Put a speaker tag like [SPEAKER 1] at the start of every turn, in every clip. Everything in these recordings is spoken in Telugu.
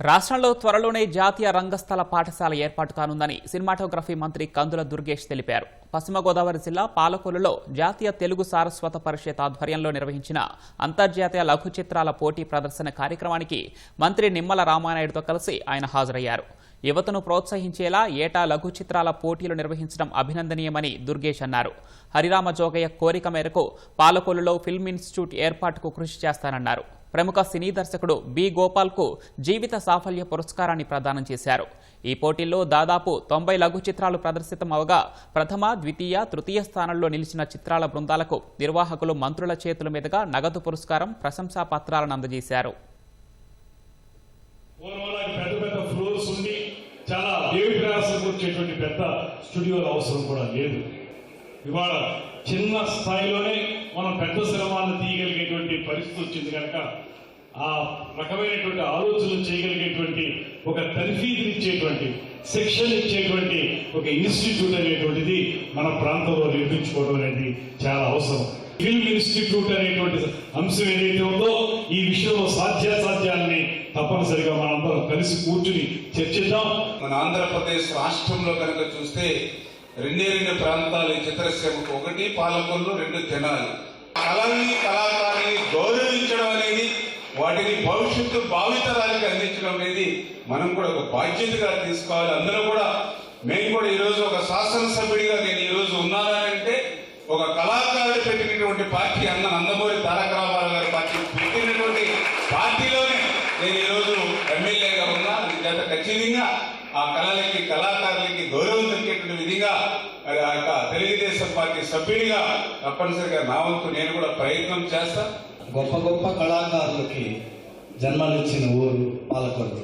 [SPEAKER 1] రాష్ట్రంలో త్వరలోనే జాతీయ రంగస్థల పాఠశాల ఏర్పాటు కానుందని సినిమాటోగ్రఫీ మంత్రి కందుల దుర్గేష్ తెలిపారు. పశ్చిమ గోదావరి జిల్లా పాలకొల్లులో జాతీయ తెలుగు సారస్వత పరిషత్ ఆధ్వర్యంలో నిర్వహించిన అంతర్జాతీయ లఘు చిత్రాల పోటీ ప్రదర్శన కార్యక్రమానికి మంత్రి నిమ్మల రామానాయుడుతో కలిసి ఆయన హాజరయ్యారు. యువతను ప్రోత్సహించేలా ఏటా లఘు చిత్రాల పోటీలు నిర్వహించడం అభినందనీయమని దుర్గేష్ అన్నారు. హరిరామ జోగయ్య కోరిక మేరకు పాలకొల్లులో ఫిల్మ్ ఇన్స్టిట్యూట్ ఏర్పాటుకు కృషి చేస్తానన్నారు. ప్రముఖ సినీ దర్శకుడు బి గోపాల్కు జీవిత సాఫల్య పురస్కారాన్ని ప్రదానం చేశారు. ఈ పోటీల్లో దాదాపు తొంభై లఘు చిత్రాలు ప్రదర్శితం అవగా ప్రథమ ద్వితీయ తృతీయ స్థానంలో నిలిచిన చిత్రాల బృందాలకు నిర్వాహకులు మంత్రుల చేతుల మీదుగా నగదు పురస్కారం ప్రశంసా పత్రాలను అందజేశారు.
[SPEAKER 2] చాలా ప్రయాసం వచ్చేటువంటి పెద్ద స్టూడియోల అవసరం కూడా లేదు. ఇవాళ చిన్న స్థాయిలోనే మనం పెద్ద సినిమాలను తీయగలిగేటువంటి పరిస్థితి వచ్చింది కనుక ఆ రకమైనటువంటి ఆలోచనలు చేయగలిగేటువంటి ఒక తర్ఫీదు ఇచ్చేటువంటి శిక్షణ ఇచ్చేటువంటి ఒక ఇన్స్టిట్యూట్ అనేటువంటిది మన ప్రాంతంలో నిర్మించుకోవడం అనేది చాలా అవసరం. ఫిల్మ్ ఇన్స్టిట్యూట్ అనేటువంటి అంశం ఏదైతే ఉందో ఈ విషయంలో సాధ్యాసాధ్యాలని తప్పనిసరిగా మనందరం కలిసి కూర్చుని చర్చిద్దాం.
[SPEAKER 3] మన ఆంధ్రప్రదేశ్ రాష్ట్రంలో కనుక చూస్తే రెండే రెండు ప్రాంతాలు ఈ చిత్రసీమకు ఒకటి పాలకొల్లు రెండు జనాలు. కళల్ని కళాకారుల్ని గౌరవించడం అనేది వాటిని భవిష్యత్తు భావితరానికి అందించడం అనేది మనం కూడా ఒక బాధ్యతగా తీసుకోవాలి. అందరూ కూడా మేము కూడా ఈరోజు ఒక శాసనసభ్యుడిగా నేను ఈరోజు ఉన్నానంటే ఒక కళాకారుడు పెట్టినటువంటి పార్టీ అన్న నందమూరి తారక రామారావు గారి పార్టీ పెట్టినటువంటి పార్టీలోనే నేను ఈరోజు ఎమ్మెల్యేగా ఉన్నా అది ఖచ్చితంగా ఆ కళలకి కళాకారులకి గౌరవం దక్కేటువంటి విధిగా మరి ఆ యొక్క తెలుగుదేశం పార్టీ సభ్యుడిగా తప్పనిసరిగా నా వంతు నేను కూడా ప్రయత్నం చేస్తా.
[SPEAKER 4] గొప్ప గొప్ప కళాకారులకి జన్మనిచ్చిన ఊరు పాలకొల్లు.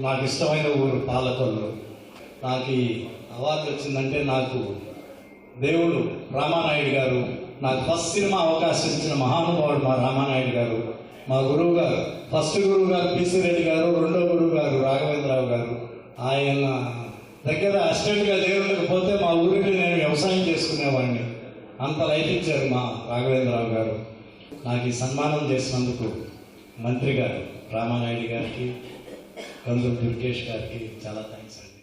[SPEAKER 4] నాకు ఇష్టమైన ఊరు పాలకొల్లు. నాకు ఈ అవార్డు వచ్చిందంటే నాకు దేవుడు రామానాయుడు గారు నాకు ఫస్ట్ సినిమా అవకాశం ఇచ్చిన మహానుభావుడు మా రామానాయుడు గారు మా గురువు గారు ఫస్ట్ గురువు గారు పిసి రెడ్డి గారు రెండో గురువు గారు రాఘవేంద్రరావు గారు ఆయన దగ్గర అసిస్టెంట్గా మా ఊరికి నేను వ్యవసాయం చేసుకునేవాడిని. అంత లైఫ్ ఇచ్చారు మా రాఘవేంద్రరావు గారు. నాకు ఈ సన్మానం చేసినందుకు మంత్రి గారు రామానాయుడు గారికి కందులు దుర్గేష్ గారికి చాలా థ్యాంక్స్ అండి.